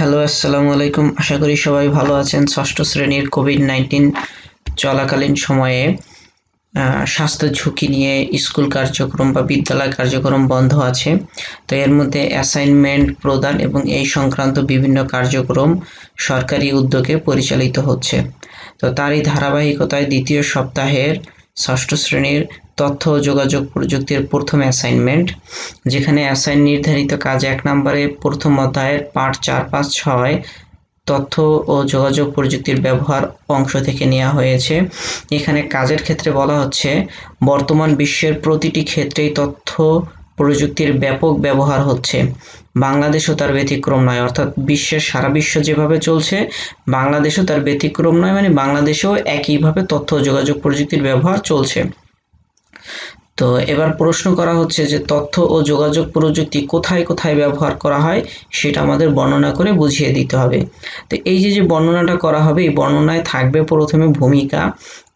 Hello, আসসালামু আলাইকুম। আশা করি সবাই ভালো আছেন। ষষ্ঠ শ্রেণির কোভিড নাইন্টিন চলাকালীন সময়ে স্বাস্থ্য ঝুঁকি নিয়ে স্কুল কার্যক্রম বা বিদ্যালয় কার্যক্রম বন্ধ আছে। তো এর মধ্যে অ্যাসাইনমেন্ট প্রদান এবং এই সংক্রান্ত বিভিন্ন কার্যক্রম সরকারি উদ্যোগে পরিচালিত হচ্ছে। তো তারই ধারাবাহিকতায় দ্বিতীয় সপ্তাহের ষষ্ঠ শ্রেণির তথ্য ও যোগাযোগ প্রযুক্তির প্রথম অ্যাসাইনমেন্ট, যেখানে অ্যাসাইন নির্ধারিত কাজ এক নম্বরে প্রথম অধ্যায়ের পাঠ চার, পাঁচ, ছয় তথ্য ও যোগাযোগ প্রযুক্তির ব্যবহার অংশ থেকে নেওয়া হয়েছে। এখানে কাজের ক্ষেত্রে বলা হচ্ছে, বর্তমান বিশ্বের প্রতিটি ক্ষেত্রেই তথ্য প্রযুক্তির ব্যাপক ব্যবহার হচ্ছে। বাংলাদেশও তার ব্যতিক্রম নয়, অর্থাৎ বিশ্বের সারা বিশ্ব যেভাবে চলছে, বাংলাদেশও তার ব্যতিক্রম নয় মানে বাংলাদেশেও একইভাবে তথ্য যোগাযোগ প্রযুক্তির ব্যবহার চলছে। তো এবার প্রশ্ন করা হচ্ছে যে তথ্য ও যোগাযোগ প্রযুক্তি কোথায় কোথায় ব্যবহার করা হয় সেটা আমাদের বর্ণনা করে বুঝিয়ে দিতে হবে। তো এই যে যে বর্ণনাটা করা হবে, এই বর্ণনায় থাকবে প্রথমে ভূমিকা,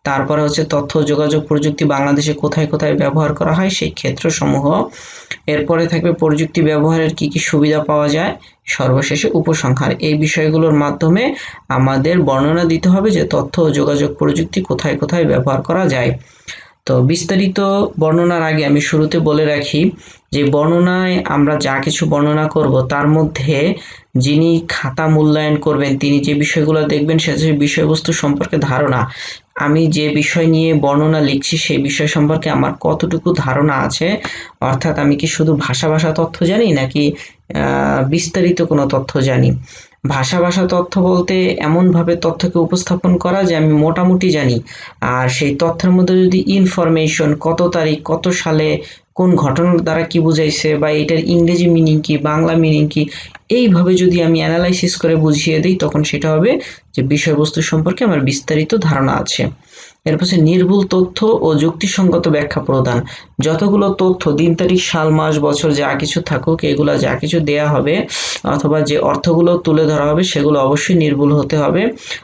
তারপরে হচ্ছে তথ্য যোগাযোগ প্রযুক্তি বাংলাদেশে কোথায় কোথায় ব্যবহার করা হয় সেই ক্ষেত্রসমূহ, এরপরে থাকবে প্রযুক্তি ব্যবহারের কি কি সুবিধা পাওয়া যায়, সর্বশেষে উপসংহার। এই বিষয়গুলোর মাধ্যমে আমাদের বর্ণনা দিতে হবে যে তথ্য ও যোগাযোগ প্রযুক্তি কোথায় কোথায় ব্যবহার করা যায়। তো বিস্তারিত বর্ণনার আগে আমি শুরুতে বলে রাখি যে বর্ণনায় আমরা যা কিছু বর্ণনা করব, তার মধ্যে যিনি খাতা মূল্যায়ন করবেন, তিনি যে বিষয়গুলো দেখবেন সে বিষয়বস্তু সম্পর্কে ধারণা। আমি যে বিষয় নিয়ে বর্ণনা লিখছি সেই বিষয় সম্পর্কে আমার কতটুকু ধারণা আছে? অর্থাৎ আমি কি শুধু ভাষা ভাষা তথ্য জানি নাকি বিস্তারিত কোনো তথ্য জানি? ভাষা ভাষা তথ্য বলতে এমনভাবে তথ্যকে উপস্থাপন করা যে আমি মোটামুটি জানি। আর সেই তথ্যের মধ্যে যদি ইনফরমেশন কত তারিখ, কত সালে, কোন ঘটনার দ্বারা কি বুঝাইছে বা এটার ইংরেজি মিনিং কি, বাংলা মিনিং কি, এইভাবে যদি আমি অ্যানালাইসিস করে বুঝিয়ে দিই, তখন সেটা হবে যে বিষয়বস্তু সম্পর্কে আমার বিস্তারিত ধারণা আছে। এরপর হচ্ছে নির্ভুল তথ্য ও যুক্তিসঙ্গত ব্যাখ্যা প্রদান। যতগুলো তথ্য দিন, তারিখ, সাল, মাস, বছর, যা কিছু থাকুক, এগুলা যা কিছু দেয়া হবে অথবা যে অর্থগুলো তুলে ধরা হবে, সেগুলো অবশ্যই নির্ভুল হতে হবে।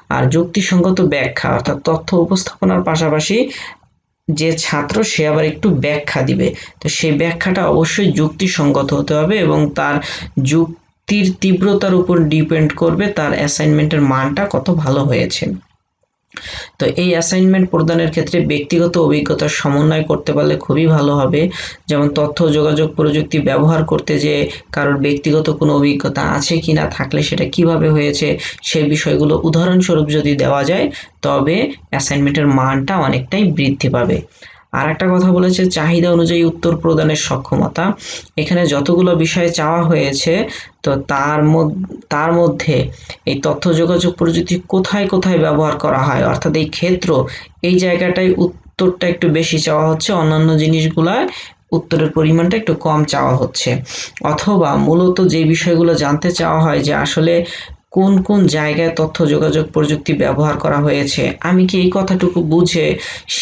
আর যুক্তিসঙ্গত ব্যাখ্যা, অর্থাৎ তথ্য উপস্থাপনার পাশাপাশি যে ছাত্র, সে আবার একটু ব্যাখ্যা দিবে। তো সেই ব্যাখ্যাটা অবশ্যই যুক্তিসঙ্গত হতে হবে এবং তার যুক্তির তীব্রতার উপর ডিপেন্ড করবে, তার অ্যাসাইনমেন্টের মানটা কত ভালো হয়েছে। তো এই অ্যাসাইনমেন্ট প্রদানের ক্ষেত্রে ব্যক্তিগত অভিজ্ঞতার সমন্বয় করতে পারলে খুবই ভালো হবে। যেমন তথ্য, যোগাযোগ, প্রযুক্তি ব্যবহার করতে যে কারোর ব্যক্তিগত কোনো অভিজ্ঞতা আছে কি না থাকলে সেটা কীভাবে হয়েছে সেই বিষয়গুলো উদাহরণস্বরূপ যদি দেওয়া যায়, তবে অ্যাসাইনমেন্টের মানটা অনেকটাই বৃদ্ধি পাবে। আর একটা কথা বলেছে, চাহিদা অনুযায়ী উত্তর প্রদানের সক্ষমতা। এখানে যতগুলো বিষয়ে চাওয়া হয়েছে, তো তার তার মধ্যে এই তথ্য, যোগাযোগ প্রযুক্তি কোথায় কোথায় ব্যবহার করা হয়? অর্থাৎ এই ক্ষেত্র, এই জায়গাটায় উত্তরটা একটু বেশি চাওয়া হচ্ছে, অন্যান্য জিনিসগুলায় উত্তরের পরিমাণটা একটু কম চাওয়া হচ্ছে। অথবা মূলত যে বিষয়গুলো জানতে চাওয়া হয় যে আসলে কোন কোন জায়গায় তথ্য, যোগাযোগ, প্রযুক্তি ব্যবহার করা হয়েছে? আমি কি এই কথাটুকু বুঝে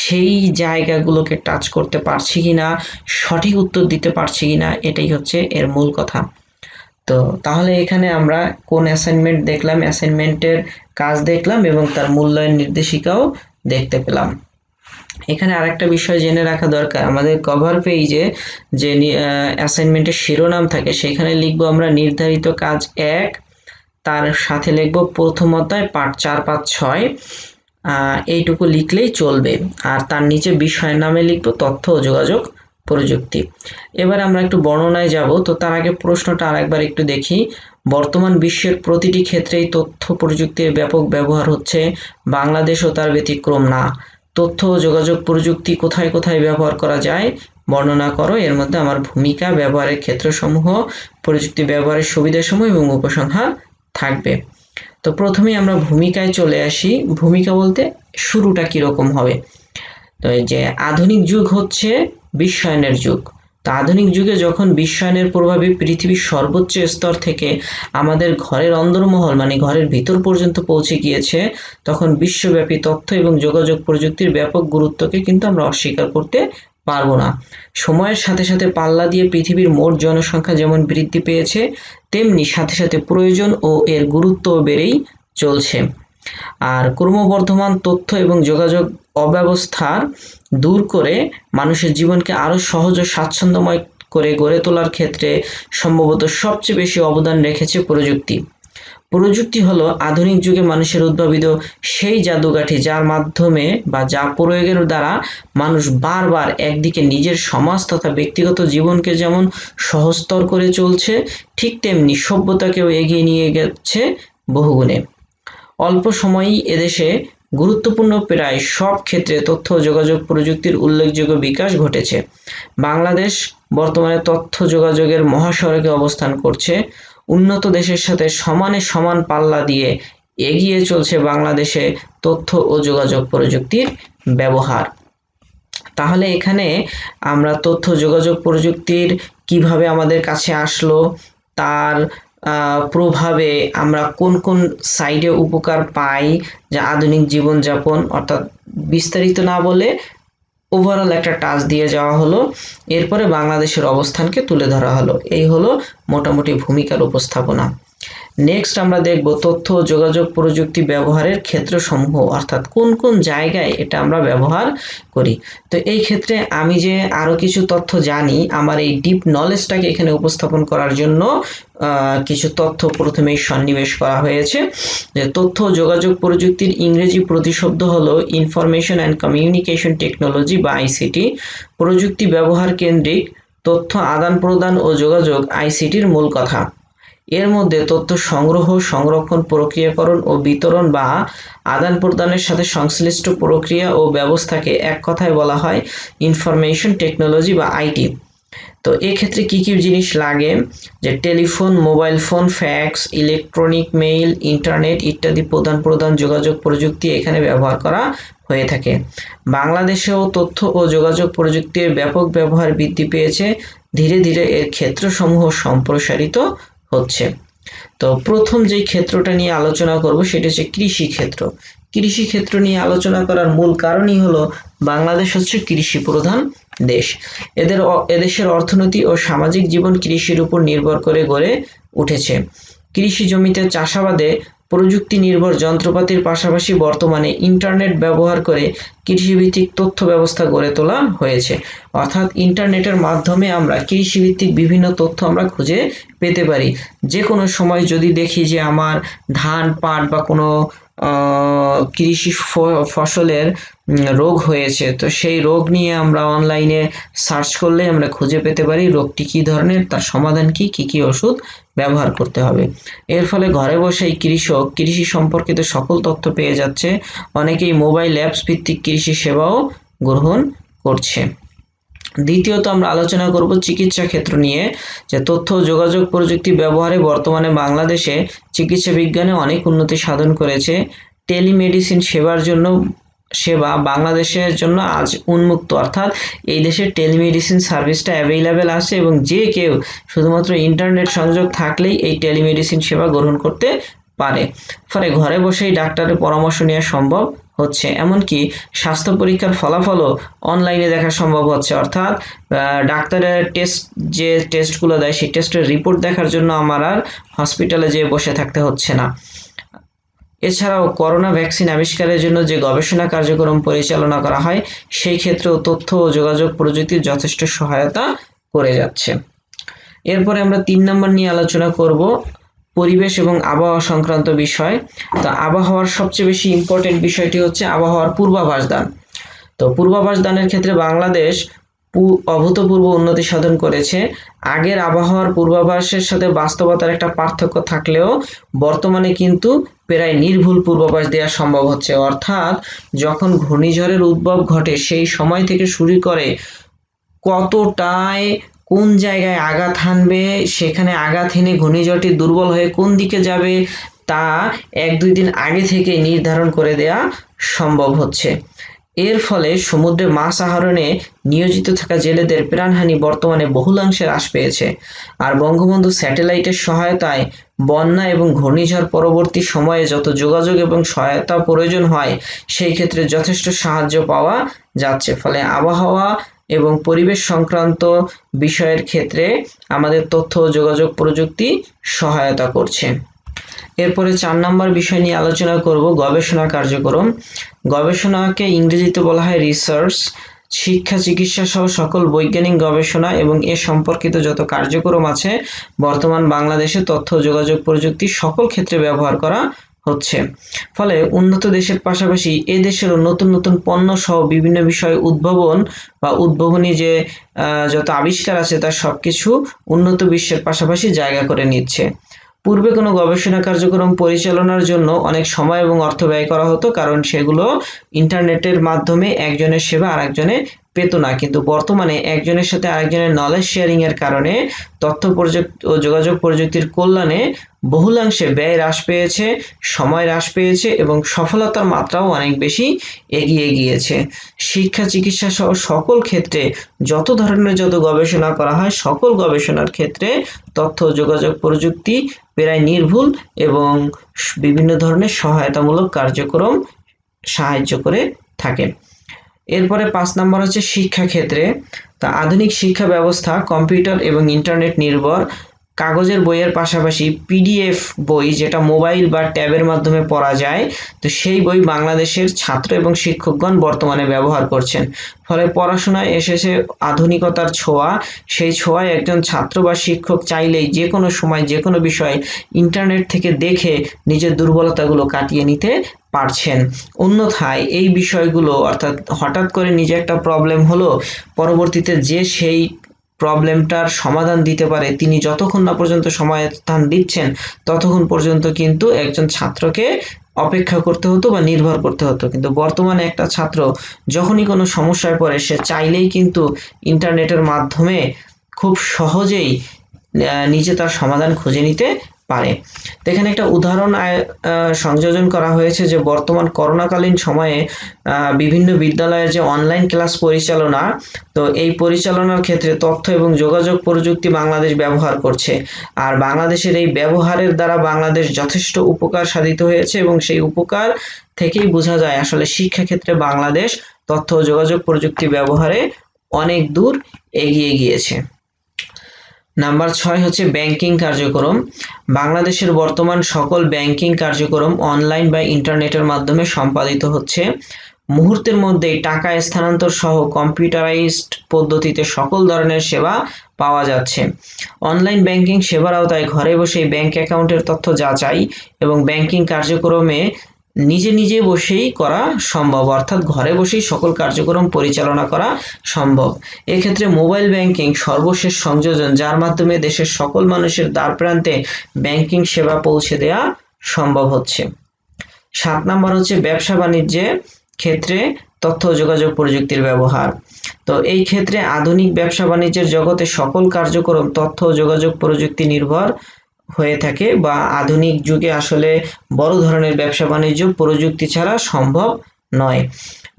সেই জায়গাগুলোকে টাচ করতে পারছি কিনা, সঠিক উত্তর দিতে পারছি কি না এটাই হচ্ছে এর মূল কথা। তো তাহলে এখানে আমরা কোন অ্যাসাইনমেন্ট দেখলাম অ্যাসাইনমেন্টের কাজ দেখলাম এবং তার মূল্যায়ন নির্দেশিকাও দেখতে পেলাম। এখানে আরেকটা বিষয় জেনে রাখা দরকার। আমাদের কভার পেজে যে অ্যাসাইনমেন্টের শিরোনাম থাকে, সেখানে লিখব আমরা নির্ধারিত কাজ এক তার সাথে লিখব প্রথম অধ্যায়, পাঠ চার, পাঁচ, ছয়। এইটুকু লিখলেই চলবে। আর তার নিচে বিষয়ের নামে লিখব তথ্য ও যোগাযোগ প্রযুক্তি। এবার আমরা একটু বর্ণনায় যাব। তো তার আগে প্রশ্নটা আরেকবার একটু দেখি। বর্তমান বিশ্বের প্রতিটি ক্ষেত্রেই তথ্য প্রযুক্তির ব্যাপক ব্যবহার হচ্ছে। বাংলাদেশও তার ব্যতিক্রম না। তথ্য ও যোগাযোগ প্রযুক্তি কোথায় কোথায় ব্যবহার করা যায়? বর্ণনা করো। এর মধ্যে আমার ভূমিকা, ব্যবহারের ক্ষেত্রসমূহ, প্রযুক্তি ব্যবহারের সুবিধাসমূহ এবং উপসংহার থাকবে। তো প্রথমেই আমরা ভূমিকায় চলে আসি। ভূমিকা বলতে শুরুটা কীরকম হবে? তো যে আধুনিক যুগ হচ্ছে বিশ্বায়নের যুগ। তো আধুনিক যুগে যখন বিশ্বায়নের প্রভাবে পৃথিবীর সর্বোচ্চ স্তর থেকে আমাদের ঘরের অন্দরমহল মানে ঘরের ভিতর পর্যন্ত পৌঁছে গিয়েছে, তখন বিশ্বব্যাপী তথ্য এবং যোগাযোগ প্রযুক্তির ব্যাপক গুরুত্বকে কিন্তু আমরা অস্বীকার করতে পারব না। সময়ের সাথে সাথে পাল্লা দিয়ে পৃথিবীর মোট জনসংখ্যা যেমন বৃদ্ধি পেয়েছে, তেমনি সাথে সাথে প্রয়োজন ও এর গুরুত্ব বেড়েই চলছে। আর ক্রমবর্ধমান তথ্য এবং যোগাযোগ অব্যবস্থার দূর করে মানুষের জীবনকে আরও সহজ ও স্বাচ্ছন্দ্যময় করে গড়ে তোলার ক্ষেত্রে সম্ভবত সবচেয়ে বেশি অবদান রেখেছে প্রযুক্তি। প্রযুক্তি হলো আধুনিক যুগে মানুষের উদ্ভাবিত সেই জাদুকাঠি যার মাধ্যমে বা যা প্রয়োগের দ্বারা মানুষ বারবার একদিকে নিজের সমাজ তথা ব্যক্তিগত জীবনকে যেমন সহজতর করে চলছে, ঠিক তেমনি সভ্যতাকেও এগিয়ে নিয়ে গেছে বহুগুণে। অল্প সময়েই এদেশে গুরুত্বপূর্ণ প্রায় সব ক্ষেত্রে তথ্য, যোগাযোগ, প্রযুক্তির উল্লেখযোগ্য বিকাশ ঘটেছে। বাংলাদেশ বর্তমানে তথ্য যোগাযোগের মহাসড়কে অবস্থান করছে। উন্নত দেশের সাথে সমানে সমান পাল্লা দিয়ে এগিয়ে চলছে বাংলাদেশে তথ্য ও যোগাযোগ প্রযুক্তির ব্যবহার। তাহলে এখানে আমরা তথ্য, যোগাযোগ প্রযুক্তির কীভাবে আমাদের কাছে আসলো, তার প্রভাবে আমরা কোন কোন সাইডে উপকার পাই, যা আধুনিক জীবনযাপন, অর্থাৎ বিস্তারিত না বলে ওভারঅল একটা টাচ দিয়ে যাওয়া হলো। এরপরে বাংলাদেশের অবস্থানকে তুলে ধরা হলো। এই হলো মোটামুটি ভূমিকার উপস্থাপনা। নেক্সট আমরা দেখব তথ্য, যোগাযোগ, প্রযুক্তি ব্যবহারের ক্ষেত্রসমূহ, অর্থাৎ কোন কোন জায়গায় এটা আমরা ব্যবহার করি। তো এই ক্ষেত্রে আমি যে আরও কিছু তথ্য জানি, আমার এই ডিপ নলেজটাকে এখানে উপস্থাপন করার জন্য কিছু তথ্য প্রথমেই সন্নিবেশ করা হয়েছে। যে তথ্য, যোগাযোগ, প্রযুক্তির ইংরেজি প্রতিশব্দ হলো ইনফরমেশন অ্যান্ড কমিউনিকেশন টেকনোলজি বা আইসিটি প্রযুক্তি ব্যবহার কেন্দ্রিক তথ্য আদান প্রদান ও যোগাযোগ আইসিটির মূল কথা। এর মধ্যে তথ্য সংগ্রহ, সংরক্ষণ, প্রক্রিয়াকরণ ও বিতরণ বা আদান প্রদানের সাথে সংশ্লিষ্ট প্রক্রিয়া ও ব্যবস্থাকে এক কথায় বলা হয় ইনফরমেশন টেকনোলজি বা আইটি তো এক্ষেত্রে কি কি জিনিস লাগে? যে telephone, mobile phone, fax, electronic mail, internet ইত্যাদি প্রধান প্রধান যোগাযোগ প্রযুক্তি এখানে ব্যবহার করা হয়ে থাকে। বাংলাদেশেও তথ্য ও যোগাযোগ প্রযুক্তির ব্যাপক ব্যবহার বৃদ্ধি পেয়েছে। ধীরে ধীরে এর ক্ষেত্রসমূহ সম্প্রসারিত হচ্ছে। তো প্রথম যে ক্ষেত্রটা নিয়ে আলোচনা করব সেটা হচ্ছে কৃষি ক্ষেত্র কৃষি ক্ষেত্র নিয়ে আলোচনা করার মূল কারণই হলো বাংলাদেশ হচ্ছে কৃষি প্রধান দেশ। এদের এদেশের অর্থনীতি ও সামাজিক জীবন কৃষির উপর নির্ভর করে গড়ে উঠেছে। কৃষি জমিতে চাষাবাদে প্রযুক্তি নির্ভর যন্ত্রপাতির পাশাপাশি বর্তমানে ইন্টারনেট ব্যবহার করে কৃষিভিত্তিক তথ্য ব্যবস্থা গড়ে তোলা হয়েছে। অর্থাৎ ইন্টারনেটের মাধ্যমে আমরা কৃষিভিত্তিক বিভিন্ন তথ্য আমরা খুঁজে পেতে পারি। যে কোনো সময় যদি দেখি যে আমার ধান, পাট বা কোনো কৃষি ফসলের রোগ হয়েছে, তো সেই রোগ নিয়ে আমরা অনলাইনে সার্চ করলে আমরা খুঁজে পেতে পারি রোগটি কী ধরনের, তার সমাধান কি কি, কী ওষুধ ব্যবহার করতে হবে। এর ফলে ঘরে বসেই কৃষক কৃষি সম্পর্কিত সকল তথ্য পেয়ে যাচ্ছে। অনেকেই মোবাইল অ্যাপস ভিত্তিক কৃষি সেবাও গ্রহণ করছে। দ্বিতীয়ত আমরা আলোচনা করব চিকিৎসা ক্ষেত্র নিয়ে, যে তথ্য যোগাযোগ প্রযুক্তি ব্যবহারে বর্তমানে বাংলাদেশে চিকিৎসা বিজ্ঞানে অনেক উন্নতি সাধন করেছে। টেলিমেডিসিন সেবার জন্য সেবা বাংলাদেশের জন্য আজ উন্মুক্ত। অর্থাৎ এই দেশে টেলিমেডিসিন সার্ভিসটা অ্যাভেলেবেল আছে এবং যে কেউ শুধুমাত্র ইন্টারনেট সংযোগ থাকলেই এই টেলিমেডিসিন সেবা গ্রহণ করতে পারে। ফলে ঘরে বসেই ডাক্তারের পরামর্শ নেওয়া সম্ভব হচ্ছে। এমনকি স্বাস্থ্য পরীক্ষার ফলাফলও অনলাইনে দেখা সম্ভব হচ্ছে। অর্থাৎ ডাক্তারের টেস্ট যে টেস্টগুলো দেয়, সেই টেস্টের রিপোর্ট দেখার জন্য আমার আর হসপিটালে যেয়ে বসে থাকতে হচ্ছে না। এছাড়াও করোনা ভ্যাকসিন আবিষ্কারের জন্য যে গবেষণা কার্যক্রম পরিচালনা করা হয়, সেই ক্ষেত্রেও তথ্য ও যোগাযোগ প্রযুক্তির যথেষ্ট সহায়তা করে যাচ্ছে। এরপরে আমরা তিন নম্বর নিয়ে আলোচনা করব, পরিবেশ এবং আবহাওয়া সংক্রান্ত বিষয়। তো আবহাওয়ার সবচেয়ে বেশি ইম্পর্টেন্ট বিষয়টি হচ্ছে আবহাওয়ার পূর্বাভাস দান। তো পূর্বাভাস দানের ক্ষেত্রে বাংলাদেশ অভূতপূর্ব উন্নতি সাধন করেছে। আগের আবহাওয়ার পূর্বাভাসের সাথে বাস্তবতার একটা পার্থক্য থাকলেও বর্তমানে কিন্তু প্রায় নির্ভুল পূর্বাভাস দেওয়া সম্ভব হচ্ছে। অর্থাৎ যখন ঘূর্ণিঝড়ের উদ্ভব ঘটে, সেই সময় থেকে শুরু করে কতটায়, কোন জায়গায় আঘাত হানবে, সেখানে আঘাত হেনে ঘূর্ণিঝড়টি দুর্বল হয়ে কোন দিকে যাবে, তা এক দুই দিন আগে থেকে নির্ধারণ করে দেয়া সম্ভব হচ্ছে। এর ফলে সমুদ্রে মাছ আহরণে নিয়োজিত থাকা জেলেদের প্রাণহানি বর্তমানে বহুলাংশে হ্রাস পেয়েছে। আর বঙ্গবন্ধু স্যাটেলাইটের সহায়তায় বন্যা এবং ঘূর্ণিঝড় পরবর্তী সময়ে যত যোগাযোগ এবং সহায়তা প্রয়োজন হয়, সেই ক্ষেত্রে যথেষ্ট সাহায্য পাওয়া যাচ্ছে। ফলে আবহাওয়া এবং পরিবেশ সংক্রান্ত বিষয়ের ক্ষেত্রে আমাদের তথ্য ও যোগাযোগ প্রযুক্তি সহায়তা করছে। এরপরে চার নম্বর বিষয় নিয়ে আলোচনা করব, গবেষণা কার্যক্রম। গবেষণাকে ইংরেজিতে বলা হয় রিসার্চ শিক্ষা, চিকিৎসা সহ সকল বৈজ্ঞানিক গবেষণা এবং এ সম্পর্কিত যত কার্যক্রম আছে, বর্তমান বাংলাদেশে তথ্য, যোগাযোগ প্রযুক্তি সকল ক্ষেত্রে ব্যবহার করা হচ্ছে। ফলে উন্নত দেশের পাশাপাশি এ দেশেরও নতুন নতুন পণ্য সহ বিভিন্ন বিষয়ে উদ্ভাবন বা উদ্ভাবনী যে যত আবিষ্কার আছে, তার সবকিছু উন্নত বিশ্বের পাশাপাশি জায়গা করে নিচ্ছে। পূর্বে কোনো গবেষণা কার্যক্রম পরিচালনার জন্য অনেক সময় এবং অর্থ ব্যয় করা হতো, কারণ সেগুলো ইন্টারনেটের মাধ্যমে একজনের সেবা আরেকজনে পেত না। কিন্তু বর্তমানে একজনের সাথে আরেকজনের নলেজ শেয়ারিং এর কারণে তথ্য প্রযুক্তি ও যোগাযোগ প্রযুক্তির কল্যাণে বহুলাংশে ব্যয় হ্রাস পেয়েছে, সময় হ্রাস পেয়েছে এবং সফলতার মাত্রাও অনেক বেশি এগিয়ে গিয়েছে। শিক্ষা, চিকিৎসা সহ সকল ক্ষেত্রে যত ধরনের যত গবেষণা করা হয়, সকল গবেষণার ক্ষেত্রে তথ্য, যোগাযোগ প্রযুক্তি প্রায় নির্ভুল এবং বিভিন্ন ধরনের সহায়তামূলক কার্যক্রম সাহায্য করে থাকে। এরপরে পাঁচ নম্বর হচ্ছে শিক্ষা ক্ষেত্রে তা আধুনিক শিক্ষা ব্যবস্থা, কম্পিউটার এবং ইন্টারনেট নির্ভর। কাগজের বইয়ের পাশাপাশি পিডিএফ বই যেটা মোবাইল বা ট্যাবের মাধ্যমে পড়া যায়, তো সেই বই বাংলাদেশের ছাত্র এবং শিক্ষকগণ বর্তমানে ব্যবহার করছেন। ফলে পড়াশোনায় এসেছে আধুনিকতার ছোঁয়া। সেই ছোঁয়ায় একজন ছাত্র বা শিক্ষক চাইলেই যে কোনো সময়, যে কোনো বিষয় ইন্টারনেট থেকে দেখে নিজের দুর্বলতাগুলো কাটিয়ে নিতে পারছেন। অন্যথায় এই বিষয়গুলো, অর্থাৎ হঠাৎ করে নিজে একটা প্রবলেম হলো, পরবর্তীতে যে সেই প্রবলেমটার সমাধান দিতে পারে, তিনি যতক্ষণ না পর্যন্ত সমাধান দিচ্ছেন, ততক্ষণ পর্যন্ত কিন্তু একজন ছাত্রকে অপেক্ষা করতে হতো বা নির্ভর করতে হতো। কিন্তু বর্তমানে একটা ছাত্র যখনই কোনো সমস্যায় পড়ে, সে চাইলেই কিন্তু ইন্টারনেটের মাধ্যমে খুব সহজেই নিজে তার সমাধান খুঁজে নিতে পারে। এখানে একটা উদাহরণ সংযোজন করা হয়েছে যে বর্তমান করোনাকালীন সময়ে বিভিন্ন বিদ্যালয়ের যে অনলাইন ক্লাস পরিচালনা, তো এই পরিচালনার ক্ষেত্রে তথ্য এবং যোগাযোগ প্রযুক্তি বাংলাদেশ ব্যবহার করছে। আর বাংলাদেশের এই ব্যবহারের দ্বারা বাংলাদেশ যথেষ্ট উপকার সাধিত হয়েছে এবং সেই উপকার থেকেই বোঝা যায় আসলে শিক্ষাক্ষেত্রে বাংলাদেশ তথ্য ও যোগাযোগ প্রযুক্তি ব্যবহারে অনেক দূর এগিয়ে গিয়েছে। নাম্বার ছয় হচ্ছে ব্যাংকিং কার্যক্রম। বাংলাদেশের বর্তমান সকল ব্যাংকিং কার্যক্রম অনলাইন বা ইন্টারনেটের মাধ্যমে সম্পাদিত হচ্ছে। মুহূর্তের মধ্যেই টাকা স্থানান্তর সহ কম্পিউটারাইজড পদ্ধতিতে সকল ধরনের সেবা পাওয়া যাচ্ছে। অনলাইন ব্যাংকিং সেবার আওতায় ঘরে বসেই ব্যাংক অ্যাকাউন্টের তথ্য যাচাই এবং ব্যাংকিং কার্যক্রমে নিজে নিজে বসেই করা সম্ভব, অর্থাৎ ঘরে বসেই সকল কার্যক্রম পরিচালনা করা সম্ভব। এক্ষেত্রে মোবাইল ব্যাংকিং সর্বশেষ সংযোজন, যার মাধ্যমে দেশের সকল মানুষের দ্বার প্রান্তে ব্যাংকিং সেবা পৌঁছে দেওয়া সম্ভব হচ্ছে। সাত নাম্বার হচ্ছে ব্যবসা বাণিজ্যে ক্ষেত্রে তথ্য যোগাযোগ প্রযুক্তির ব্যবহার। তো এই ক্ষেত্রে আধুনিক ব্যবসা বাণিজ্যের জগতে সকল কার্যক্রম তথ্য যোগাযোগ প্রযুক্তি নির্ভর হয়ে থাকে বা আধুনিক যুগে আসলে বড় ধরনের ব্যবসা বাণিজ্য প্রযুক্তি ছাড়া সম্ভব নয়।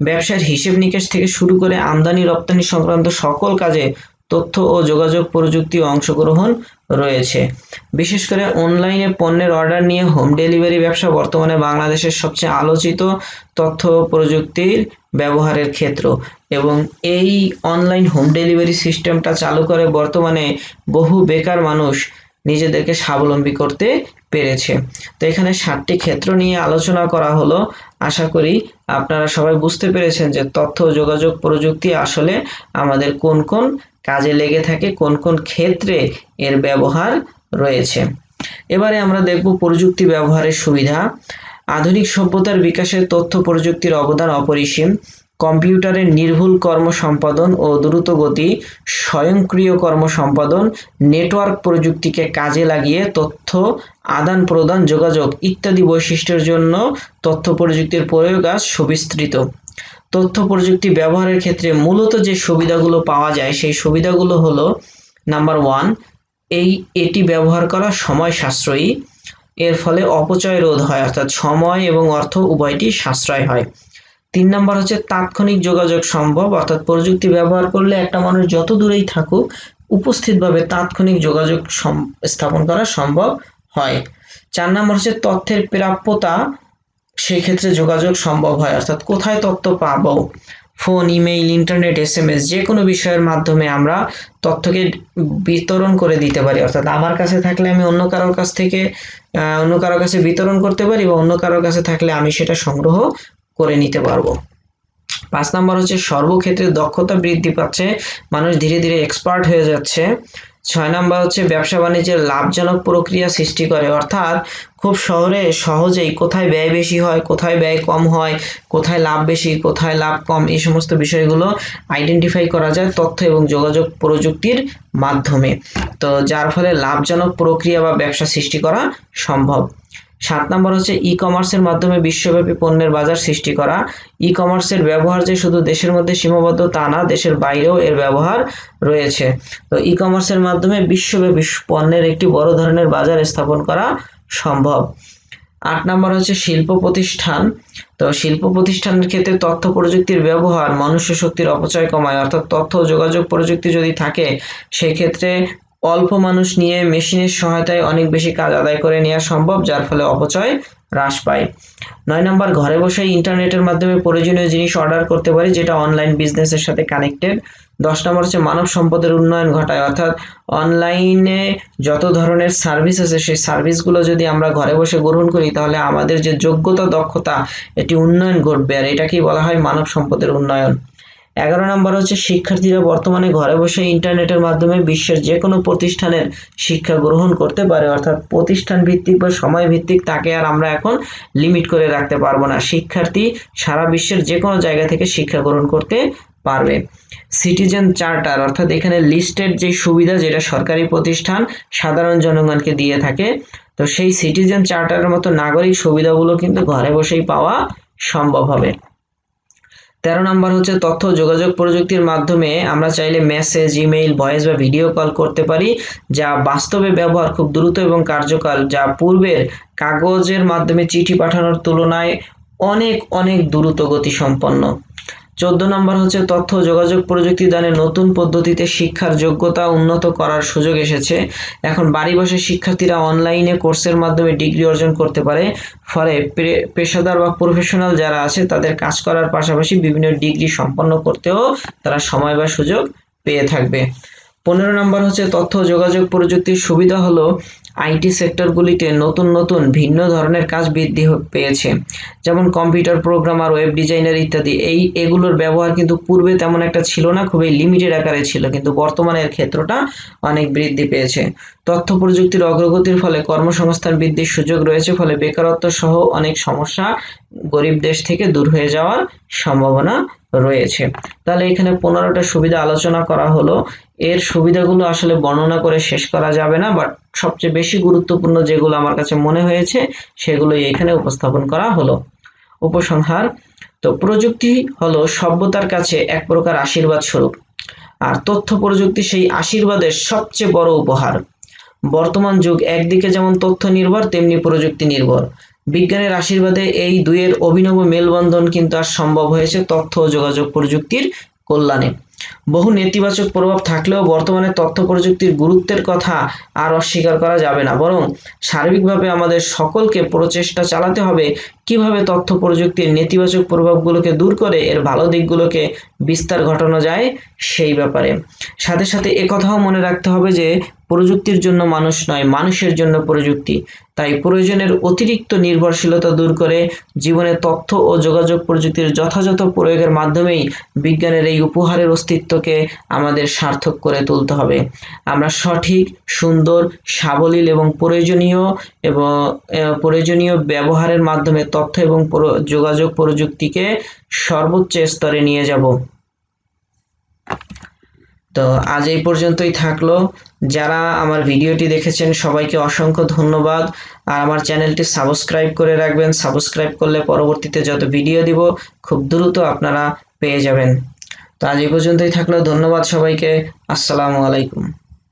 ব্যবসার হিসেব নিকেশ থেকে শুরু করে আমদানি রপ্তানি সংক্রান্ত সকল কাজে তথ্য ও যোগাযোগ প্রযুক্তি অংশগ্রহণ রয়েছে। বিশেষ করে অনলাইনে পণ্যের অর্ডার নিয়ে হোম ডেলিভারি ব্যবসা বর্তমানে বাংলাদেশের সবচেয়ে আলোচিত তথ্য প্রযুক্তির ব্যবহারের ক্ষেত্র এবং এই অনলাইন হোম ডেলিভারি সিস্টেমটা চালু করে বর্তমানে বহু বেকার মানুষ নিজেদেরকে স্বাবলম্বী করতে পেরেছে। তো এখানে সাতটি ক্ষেত্র নিয়ে আলোচনা করা হলো। আশা করি আপনারা সবাই বুঝতে পেরেছেন যে তথ্য, যোগাযোগ, প্রযুক্তি আসলে আমাদের কোন কোন কাজে লেগে থাকে, কোন কোন ক্ষেত্রে এর ব্যবহার রয়েছে। এবারে আমরা দেখব প্রযুক্তি ব্যবহারের সুবিধা। আধুনিক সভ্যতার বিকাশে তথ্য প্রযুক্তির অবদান অপরিসীম। কম্পিউটারের নির্ভুল কর্ম সম্পাদন ও দ্রুতগতি স্বয়ংক্রিয় কর্ম সম্পাদন, নেটওয়ার্ক প্রযুক্তিকে কাজে লাগিয়ে তথ্য, আদান প্রদান, যোগাযোগ ইত্যাদি বৈশিষ্ট্যের জন্য তথ্য প্রযুক্তির প্রয়োগ আজ সুবিস্তৃত। তথ্য প্রযুক্তি ব্যবহারের ক্ষেত্রে মূলত যে সুবিধাগুলো পাওয়া যায়, সেই সুবিধাগুলো হলো, নাম্বার ওয়ান, এই, এটি ব্যবহার করা সময় সাশ্রয়ী। এর ফলে অপচয় রোধ হয়, অর্থাৎ সময় এবং অর্থ উভয়টি সাশ্রয় হয়। তিন নাম্বার হচ্ছে তাৎক্ষণিক যোগাযোগ সম্ভব, অর্থাৎ প্রযুক্তি ব্যবহার করলে একটা মানুষ যত দূরেই থাকুক, উপস্থিতভাবে তাৎক্ষণিক যোগাযোগ স্থাপন করা সম্ভব হয়। চার নাম্বার হচ্ছে তথ্যের প্রাপ্যতা সেই ক্ষেত্রে যোগাযোগ সম্ভব হয়। অর্থাৎ কোথায় তথ্য পাবো? Phone, email, internet S M S যে কোনো বিষয়ের মাধ্যমে আমরা তথ্যকে বিতরণ করে দিতে পারি। অর্থাৎ আমার কাছে থাকলে আমি অন্য কারোর কাছ থেকে অন্য কারোর কাছে বিতরণ করতে পারি বা অন্য কারোর কাছে থাকলে আমি সেটা সংগ্রহ করে নিতে পারব। পাঁচ নম্বর হচ্ছে সর্বক্ষেত্রে দক্ষতা বৃদ্ধি পাচ্ছে, মানুষ ধীরে ধীরে এক্সপার্ট হয়ে যাচ্ছে। ছয় নম্বর হচ্ছে ব্যবসা বাণিজ্যের লাভজনক প্রক্রিয়া সৃষ্টি করে, অর্থাৎ খুব শহরে সহজেই কোথায় ব্যয় বেশি হয়, কোথায় ব্যয় কম হয়, কোথায় লাভ বেশি, কোথায় লাভ কম, এই সমস্ত বিষয়গুলো আইডেন্টিফাই করা যায় তথ্য এবং যোগাযোগ প্রযুক্তির মাধ্যমে। তো যার ফলে লাভজনক প্রক্রিয়া বা ব্যবসা সৃষ্টি করা সম্ভব। সাত নম্বর হচ্ছে ই কমার্সের মাধ্যমে বিশ্বব্যাপী পণ্যের বাজার সৃষ্টি করা। ই কমার্সের ব্যবহার যে শুধু দেশের মধ্যে সীমাবদ্ধ তা না, দেশের বাইরেও এর ব্যবহার রয়েছে। তো ই কমার্সের মাধ্যমে বিশ্বব্যাপী পণ্যের একটি বড় ধরনের বাজার স্থাপন করা সম্ভব। আট নম্বর হচ্ছে শিল্প প্রতিষ্ঠান। তো শিল্প প্রতিষ্ঠানের ক্ষেত্রে তথ্য প্রযুক্তির ব্যবহার, মনুষ্য শক্তির অপচয় কমায়। অর্থাৎ তথ্য যোগাযোগ প্রযুক্তি যদি থাকে, সেক্ষেত্রে অল্প মানুষ নিয়ে মেশিনের সহায়তায় অনেক বেশি কাজ আদায় করে নেওয়া সম্ভব, যার ফলে অপচয় হ্রাস পায়। নয় নম্বর, ঘরে বসে ইন্টারনেটের মাধ্যমে প্রয়োজনীয় জিনিস অর্ডার করতে পারি, যেটা অনলাইন বিজনেসের সাথে কানেক্টেড। দশ নম্বর হচ্ছে মানব সম্পদের উন্নয়ন ঘটায়, অর্থাৎ অনলাইনে যত ধরনের সার্ভিস আছে, সেই সার্ভিসগুলো যদি আমরা ঘরে বসে গ্রহণ করি, তাহলে আমাদের যে যোগ্যতা, দক্ষতা, এটি উন্নয়ন ঘটবে। আর এটাকেই বলা হয় মানব সম্পদের উন্নয়ন। এগারো নম্বর হচ্ছে, শিক্ষার্থীরা বর্তমানে ঘরে বসে ইন্টারনেটের মাধ্যমে বিশ্বের যে কোনো প্রতিষ্ঠানের শিক্ষা গ্রহণ করতে পারে। অর্থাৎ প্রতিষ্ঠান ভিত্তিক বা সময় ভিত্তিক তাকে আর আমরা এখন লিমিট করে রাখতে পারব না। শিক্ষার্থী সারা বিশ্বের যে কোনো জায়গা থেকে শিক্ষা গ্রহণ করতে পারবে। সিটিজেন চার্টার অর্থাৎ এখানে লিস্টেড যে সুবিধা, যেটা সরকারি প্রতিষ্ঠান সাধারণ জনগণকে দিয়ে থাকে, তো সেই সিটিজেন চার্টারের মতো নাগরিক সুবিধাগুলো কিন্তু ঘরে বসেই পাওয়া সম্ভব হবে। তেরো নম্বর হচ্ছে তথ্য যোগাযোগ প্রযুক্তির মাধ্যমে আমরা চাইলে মেসেজ, ইমেইল, ভয়েস বা ভিডিও কল করতে পারি, যা বাস্তবে ব্যবহার খুব দ্রুত এবং কার্যকাল যা পূর্বের কাগজের মাধ্যমে চিঠি পাঠানোর তুলনায় অনেক অনেক দ্রুত গতি সম্পন্ন চোদ্দ নম্বর হচ্ছে তথ্য যোগাযোগ প্রযুক্তি দানের নতুন পদ্ধতিতে শিক্ষার যোগ্যতা উন্নত করার সুযোগ এসেছে। এখন বাড়ি বসে শিক্ষার্থীরা অনলাইনে কোর্সের মাধ্যমে ডিগ্রি অর্জন করতে পারে। ফলে পেশাদার বা প্রফেশনাল যারা আছে, তাদের কাজ করার পাশাপাশি বিভিন্ন ডিগ্রি সম্পন্ন করতেও তারা সময় বা সুযোগ পেয়ে থাকবে। পনেরো নম্বর হচ্ছে তথ্য যোগাযোগ প্রযুক্তির সুবিধা হলো আইটি সেক্টরগুলিতে নতুন নতুন ভিন্ন ধরনের কাজ বৃদ্ধি পেয়েছে। যেমন কম্পিউটার প্রোগ্রামার, ওয়েব ডিজাইনার ইত্যাদি। এই এগুলোর ব্যবহার কিন্তু পূর্বে তেমন একটা ছিল না, খুবই লিমিটেড আকারে ছিল, কিন্তু বর্তমানে এর ক্ষেত্রটা অনেক বৃদ্ধি পেয়েছে। তথ্য প্রযুক্তির অগ্রগতির ফলে কর্মসংস্থান বৃদ্ধির সুযোগ রয়েছে, ফলে বেকারত্ব সহ অনেক সমস্যা গরিব দেশ থেকে দূর হয়ে যাওয়ার সম্ভাবনা রয়েছে। তাহলে এখানে পনেরোটা সুবিধা আলোচনা করা হলো। এর সুবিধাগুলো আসলে বর্ণনা করে শেষ করা যাবে না বাট সবচেয়ে বেশি গুরুত্বপূর্ণ যেগুলো আমার কাছে মনে হয়েছে, সেগুলোই এখানে উপস্থাপন করা হলো। উপসংহার, তো প্রযুক্তি হলো সভ্যতার কাছে এক প্রকার আশীর্বাদ স্বরূপ। আর তথ্য প্রযুক্তি সেই আশীর্বাদের সবচেয়ে বড় উপহার। বর্তমান যুগ একদিকে যেমন তথ্য নির্ভর, তেমনি প্রযুক্তি নির্ভর। বিজ্ঞানের আশীর্বাদে এই দুইয়ের অভিনব মেলবন্ধন কিন্তু আর সম্ভব হয়েছে তথ্য ও যোগাযোগ প্রযুক্তির কল্যাণে। বহু নেতিবাচক প্রভাব থাকলেও বর্তমানে তথ্য প্রযুক্তির গুরুত্বের কথা আর অস্বীকার করা যাবে না। বরং সার্বিকভাবে আমাদের সকলকে প্রচেষ্টা চালাতে হবে কীভাবে তথ্য প্রযুক্তির নেতিবাচক প্রভাবগুলোকে দূর করে এর ভালো দিকগুলোকে বিস্তার ঘটানো যায় সেই ব্যাপারে। সাথে সাথে একথাও মনে রাখতে হবে যে, প্রযুক্তির জন্য মানুষ নয়, মানুষের জন্য প্রযুক্তি। তাই প্রয়োজনের অতিরিক্ত নির্ভরশীলতা দূর করে জীবনে তথ্য ও যোগাযোগ প্রযুক্তির যথাযথ প্রয়োগের মাধ্যমেই বিজ্ঞানের এই উপহারের অস্তিত্বকে আমাদের সার্থক করে তুলতে হবে। আমরা সঠিক, সুন্দর, সাবলীল এবং প্রয়োজনীয় এবং প্রয়োজনীয় ব্যবহারের মাধ্যমে তথ্য এবং যোগাযোগ প্রযুক্তিকে সর্বোচ্চ স্তরে নিয়ে যাব। তো আজ এই পর্যন্তই থাকল। যারা আমার ভিডিওটি দেখেছেন, সবাইকে অসংখ্য ধন্যবাদ। আর আমার চ্যানেলটি সাবস্ক্রাইব করে রাখবেন। সাবস্ক্রাইব করলে পরবর্তীতে যত ভিডিও দিব, খুব দ্রুত আপনারা পেয়ে যাবেন। তো আজ এই পর্যন্তই থাকল। ধন্যবাদ সবাইকে। আসসালামু আলাইকুম।